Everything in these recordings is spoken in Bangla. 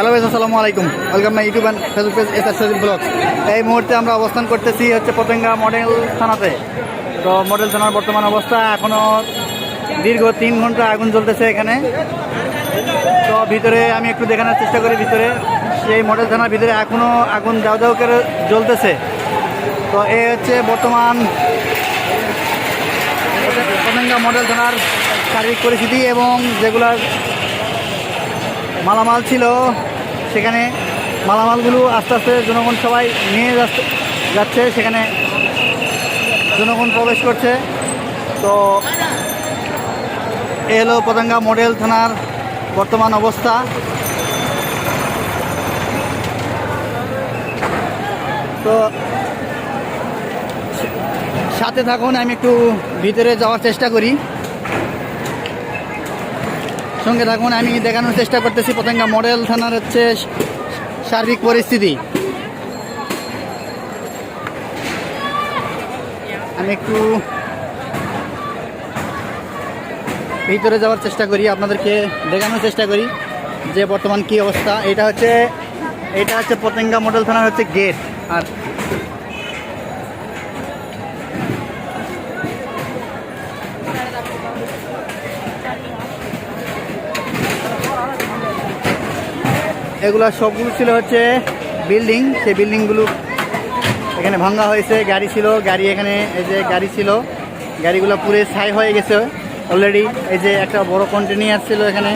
হ্যালো ভাই আসসালামু আলাইকুম। Welcome my YouTube and Facebook page S S blog এই মুহূর্তে আমরা অবস্থান করতেছি হচ্ছে পতেঙ্গা মডেল থানাতে। তো মডেল থানার বর্তমান অবস্থা এখনও দীর্ঘ তিন ঘণ্টা আগুন জ্বলতেছে এখানে। তো ভিতরে আমি একটু দেখানোর চেষ্টা করি ভিতরে। সেই মডেল থানার ভিতরে এখনও আগুন দাও দাও করে জ্বলতেছে। তো এই হচ্ছে বর্তমান পতেঙ্গা মডেল থানার শারীরিক পরিস্থিতি এবং যেগুলার মালামাল ছিল সেখানে মালামালগুলো আস্তে আস্তে জনগণ সবাই নিয়ে যাচ্ছে যাচ্ছে, সেখানে জনগণ প্রবেশ করছে। তো এ হলো পতঙ্গা মডেল থানার বর্তমান অবস্থা। তো সাথে থাকুন, আমি একটু ভিতরে যাওয়ার চেষ্টা করি। সঙ্গে থাকুন, আমি দেখানোর চেষ্টা করতেছি। পতঙ্গা মডেল থানার হচ্ছে সার্বিক পরিস্থিতি। আমি একটু ভিতরে যাওয়ার চেষ্টা করি, আপনাদেরকে দেখানোর চেষ্টা করি যে বর্তমান কি অবস্থা। এটা হচ্ছে এটা হচ্ছে পতঙ্গা মডেল থানার হচ্ছে গেট। আর এগুলো সবগুলো ছিল হচ্ছে বিল্ডিং। সেই বিল্ডিংগুলো এখানে ভাঙ্গা হয়েছে। গাড়ি ছিল। গাড়ি এখানে এই যে গাড়ি ছিল। গাড়িগুলো পুরে ছাই হয়ে গেছে। অলরেডি এই যে একটা বড় কন্টেনিয়ার ছিল এখানে।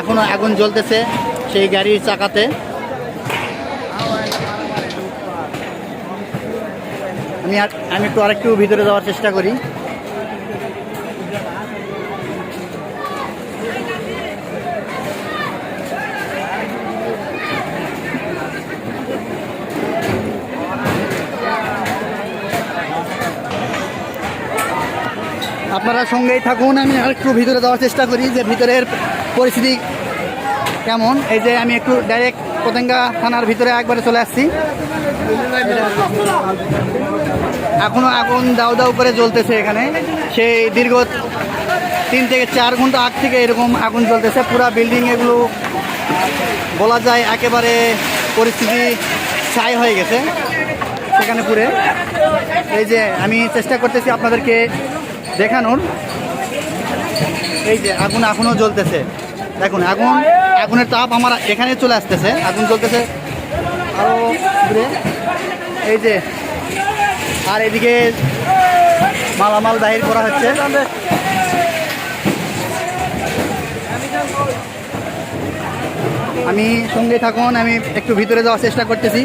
এখনও আগুন জ্বলতেছে সেই গাড়ির চাকাতে। আমি আমি একটু আরেকটু ভিতরে যাওয়ার চেষ্টা করি। আপনারা সঙ্গেই থাকুন, আমি আরেকটু ভিতরে যাওয়ার চেষ্টা করি যে ভিতরের পরিস্থিতি কেমন। এই যে আমি একটু ডাইরেক্ট পতেঙ্গা থানার ভিতরে একবারে চলে আসছি। এখনও আগুন দাউ দাউ করে জ্বলতেছে এখানে। সেই দীর্ঘ তিন থেকে চার ঘণ্টা আগ থেকে এরকম আগুন জ্বলতেছে। পুরা বিল্ডিং এগুলো বলা যায় একেবারে পরিস্থিতি ছাই হয়ে গেছে সেখানে পুরে। এই যে আমি চেষ্টা করতেছি আপনাদেরকে দেখানোর এই যে আগুন এখনও জ্বলতেছে। দেখুন, আগুন, আগুনের তাপ আমার এখানে চলে আসতেছে। আগুন জ্বলতেছে আরও দূরে। এই যে, আর এদিকে মালামাল বাহির করা হচ্ছে। আমি সঙ্গে থাকুন, আমি একটু ভিতরে যাওয়ার চেষ্টা করতেছি।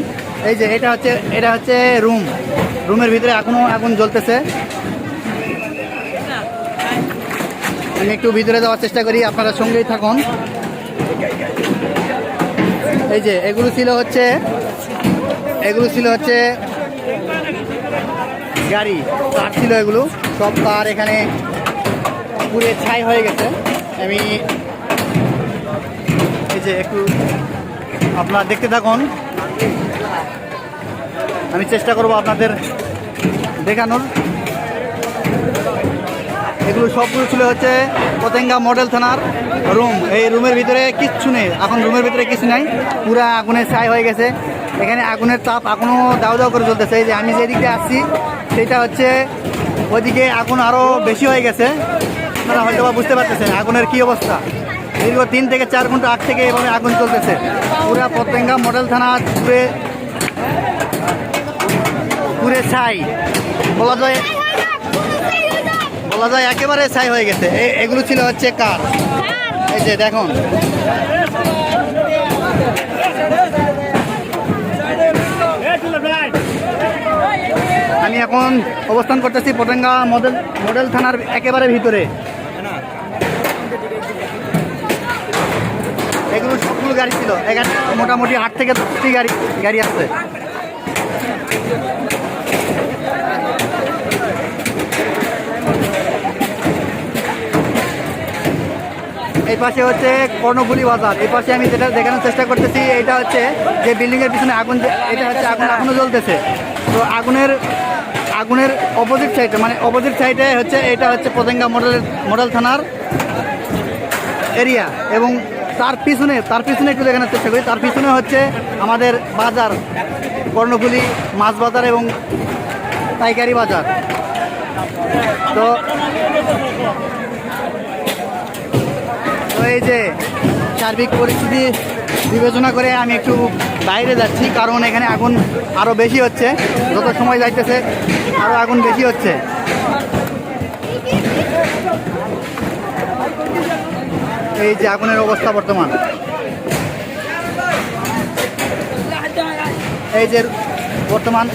এই যে, এটা হচ্ছে এটা হচ্ছে রুম। রুমের ভিতরে এখনও আগুন জ্বলতেছে। আমি একটু ভিতরে যাওয়ার চেষ্টা করি, আপনারা সঙ্গেই থাকুন। এই যে, এগুলো ছিল হচ্ছে, এগুলো ছিল হচ্ছে গাড়ি। কার ছিল এগুলো। সব কার এখানে পুরে ছাই হয়ে গেছে। আমি এই যে একটু আপনারা দেখতে থাকুন। আমি চেষ্টা করব আপনাদের দেখানোর। এগুলো সবগুলো ছিল হচ্ছে পতেঙ্গা মডেল থানার রুম। এই রুমের ভিতরে কিচ্ছু নেই। এখন রুমের ভিতরে কিছু নাই। পুরা আগুনের ছাই হয়ে গেছে। এখানে আগুনের তাপ এখনও দাও দাও করে চলতেছে এই যে আমি যেদিকে আসছি সেটা হচ্ছে ওইদিকে আগুন আরও বেশি হয়ে গেছে। আপনারা হয়তো বা বুঝতে পারতেছেন আগুনের কি অবস্থা। দীর্ঘ তিন থেকে চার ঘণ্টা আগ থেকে এভাবে আগুন চলতেছে। পুরা পতেঙ্গা মডেল থানা পুরে পুরে ছাই। বলা যায় বলা যায় একেবারে ছাই হয়ে গেছে। এগুলো ছিল হচ্ছে কার? এই যে দেখুন। আমি এখন অবস্থান করতেছি পতেঙ্গা মডেল মডেল থানার একেবারে ভিতরে। এগুলো সবগুলো গাড়ি ছিল। এখানে মোটামুটি আট থেকে দশটি গাড়ি গাড়ি আসছে এই পাশে হচ্ছে কর্ণফুলি বাজার। এই পাশে আমি যেটা দেখানোর চেষ্টা করতেছি এটা হচ্ছে যে বিল্ডিংয়ের পিছনে আগুন এটা হচ্ছে আগুন এখনও জ্বলতেছে। তো আগুনের আগুনের অপোজিট সাইডে মানে অপোজিট সাইডে হচ্ছে এটা হচ্ছে পতেঙ্গা মডেল মডেল থানার এরিয়া এবং তার পিছনে তার পিছনে একটু দেখানোর চেষ্টা করি। তার পিছনে হচ্ছে আমাদের বাজার কর্ণফুলি মাছ বাজার এবং পাইকারি বাজার। তো এই যে সার্বিক পরিস্থিতি বিবেচনা করে আমি একটু বাইরে যাচ্ছি, কারণ এখানে আগুন আরও বেশি হচ্ছে। যত সময় যাইতেছে আরও আগুন বেশি হচ্ছে। এই যে আগুনের অবস্থা বর্তমান। এই যে বর্তমান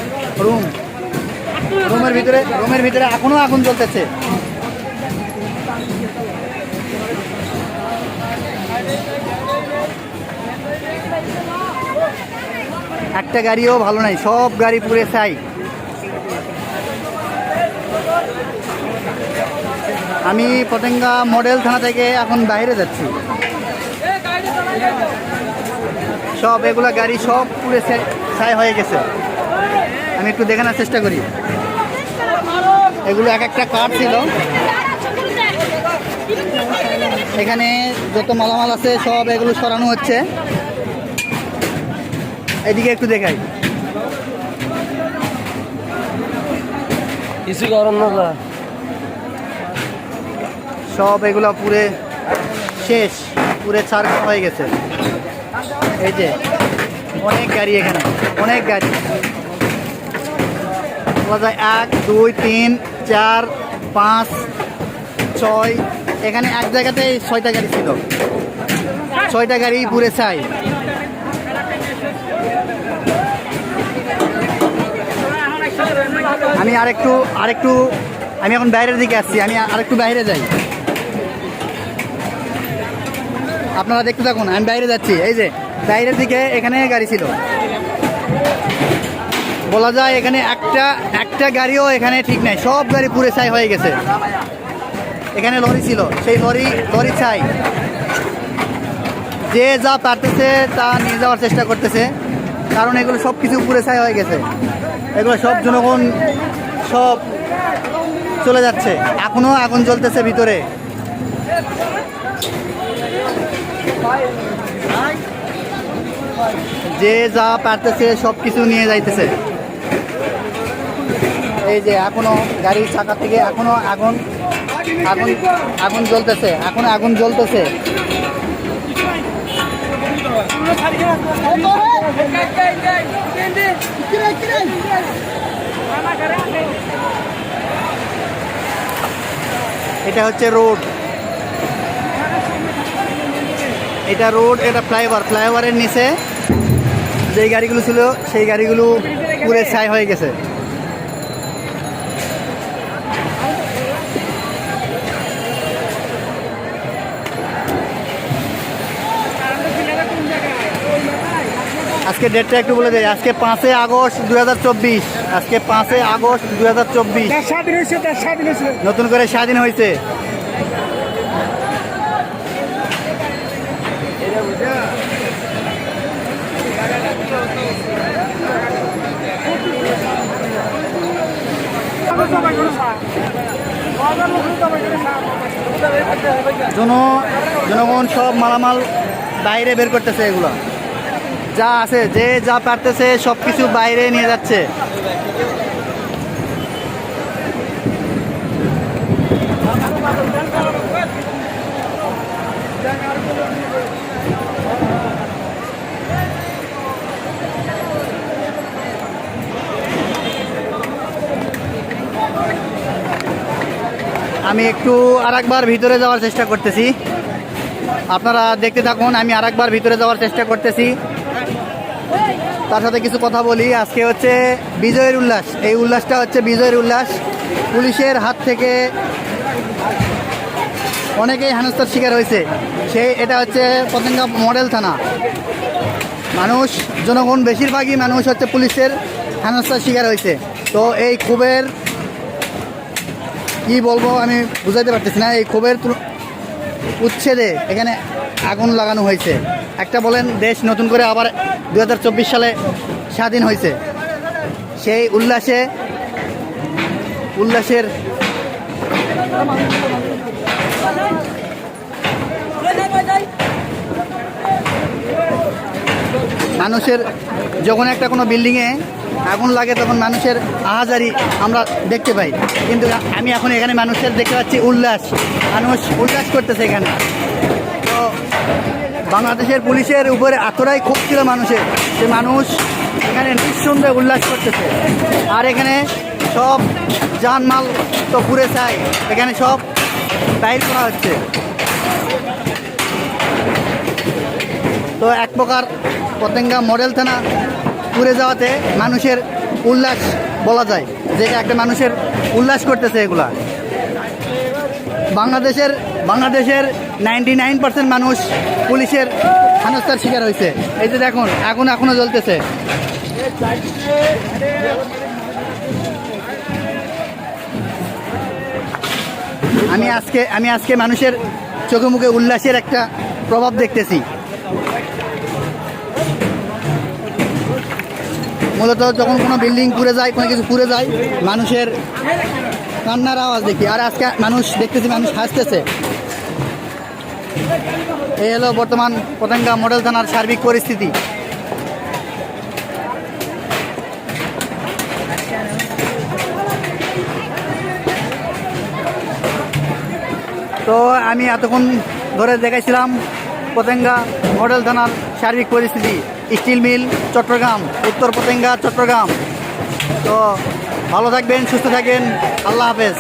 রুম। রুমের ভিতরে রুমের ভিতরে এখনও আগুন জ্বলতেছে। একটা গাড়িও ভালো নাই, সব গাড়ি পুরে চাই আমি পতেঙ্গা মডেল থানা থেকে এখন বাইরে যাচ্ছি। সব এগুলা গাড়ি সব পুরে ছাই হয়ে গেছে। আমি একটু দেখানোর চেষ্টা করি। এগুলো এক একটা কাঠ ছিল। এখানে যত মালামাল আছে, সব এগুলো সরানো হচ্ছে। এদিকে একটু দেখাই। কিছু গরম না সব এগুলো পুরে শেষ পুরে ছাড় হয়ে গেছে। এই যে অনেক গাড়ি এখানে অনেক গাড়ি। বলা যায় এক দুই তিন চার পাঁচ ছয়। এখানে এক জায়গাতে ছয়টা গাড়ি ছিল। ছয়টা গাড়ি পুরে চাই আমি আরেকটু আরেকটু, আমি এখন বাইরের দিকে আসছি, আমি আরেকটু বাইরে যাই। আপনারা দেখতে থাকুন, আমি বাইরে যাচ্ছি। এই যে, বাইরের দিকে এখানে গাড়ি ছিল। বলা যায় এখানে একটা একটা গাড়িও এখানে ঠিক নাই, সব গাড়ি পুরে ছাই হয়ে গেছে। এখানে লরি ছিল, সেই লরি লরি ছাই। যে যা পারতেছে তা নিয়ে যাওয়ার চেষ্টা করতেছে। কারণ এগুলো সব কিছু পুরে ছাই হয়ে গেছে। এগুলো সব জনগণ সব চলে যাচ্ছে। এখনও আগুন জ্বলতেছে ভিতরে। যে যা পারতেছে সব কিছু নিয়ে যাইতেছে। এই যে এখনও গাড়ির চাকা থেকে এখনও আগুন আগুন আগুন জ্বলতেছে, এখনও আগুন জ্বলতেছে। এটা হচ্ছে রোড। এটা রোড, এটা ফ্লাইওভার। ফ্লাইওভারের নিচে যেই গাড়িগুলো ছিল, সেই গাড়িগুলো পুরে ছাই হয়ে গেছে। আজকে ডেটটা একটু বলে দেয় আজকে পাঁচই আগস্ট দু হাজার চব্বিশ। আজকে পাঁচই আগস্ট দু নতুন করে স্বাধীন হয়েছে। জন জনগণ সব মালামাল বাইরে বের করতেছে এগুলো। যা আছে, যে যা পারতেছে সব কিছু বাইরে নিয়ে যাচ্ছে। আমি একটু আরেকবার ভিতরে যাওয়ার চেষ্টা করতেছি। আপনারা দেখতে থাকুন, আমি আরেকবার ভিতরে যাওয়ার চেষ্টা করতেছি। তার সাথে কিছু কথা বলি। আজকে হচ্ছে বিজয়ের উল্লাস। এই উল্লাসটা হচ্ছে বিজয়ের উল্লাস। পুলিশের হাত থেকে অনেকেই হেনস্থার শিকার হয়েছে। সেই এটা হচ্ছে পতেঙ্গা মডেল থানা। মানুষ, জনগণ, বেশিরভাগই মানুষ হচ্ছে পুলিশের হেনস্থার শিকার হয়েছে। তো এই ক্ষোভের কি বলব আমি বুঝাইতে পারতেছি না। এই ক্ষোভের উচ্ছেদে এখানে আগুন লাগানো হয়েছে। একটা বলেন, দেশ নতুন করে আবার দু হাজার চব্বিশ সালে স্বাধীন হয়েছে। সেই উল্লাসে, উল্লাসের মানুষের যখন একটা কোনো বিল্ডিংয়ে আগুন লাগে, তখন মানুষের আহাজারি আমরা দেখতে পাই। কিন্তু আমি এখন এখানে মানুষের দেখতে পাচ্ছি উল্লাস। মানুষ উল্লাস করতেছে এখানে। বাংলাদেশের পুলিশের উপরে এতটাই ক্ষোভ ছিল মানুষের, যে মানুষ এখানে নিঃসন্দেহে উল্লাস করতেছে। আর এখানে সব জানমাল তো পুরে চাই এখানে সব বাইর করা হচ্ছে। তো এক প্রকার পতেঙ্গা মডেল থানা পুড়ে যাওয়াতে মানুষের উল্লাস বলা যায় যেটা একটা মানুষের উল্লাস করতেছে এগুলা। বাংলাদেশের বাংলাদেশের নাইনটি নাইন পার্সেন্ট মানুষ পুলিশের হেনস্থার শিকার হয়েছে। এই যে দেখুন, আগুন এখনও জ্বলতেছে। আমি আজকে আমি আজকে মানুষের চোখে মুখে উল্লাসের একটা প্রভাব দেখতেছি। মূলত যখন কোনো বিল্ডিং পুড়ে যায়, কোনো কিছু পুড়ে যায়, মানুষের কান্নার আওয়াজ দেখি। আর আজকে মানুষ দেখতেছি, মানুষ হাসতেছে। এই হলো বর্তমান পতেঙ্গা মডেল থানার সার্বিক পরিস্থিতি। তো আমি এতক্ষণ ধরে দেখাইছিলাম পতেঙ্গা মডেল থানার সার্বিক পরিস্থিতি। স্টিল মিল, চট্টগ্রাম, উত্তর পতেঙ্গা, চট্টগ্রাম। তো ভালো থাকবেন, সুস্থ থাকবেন। আল্লাহ হাফেজ।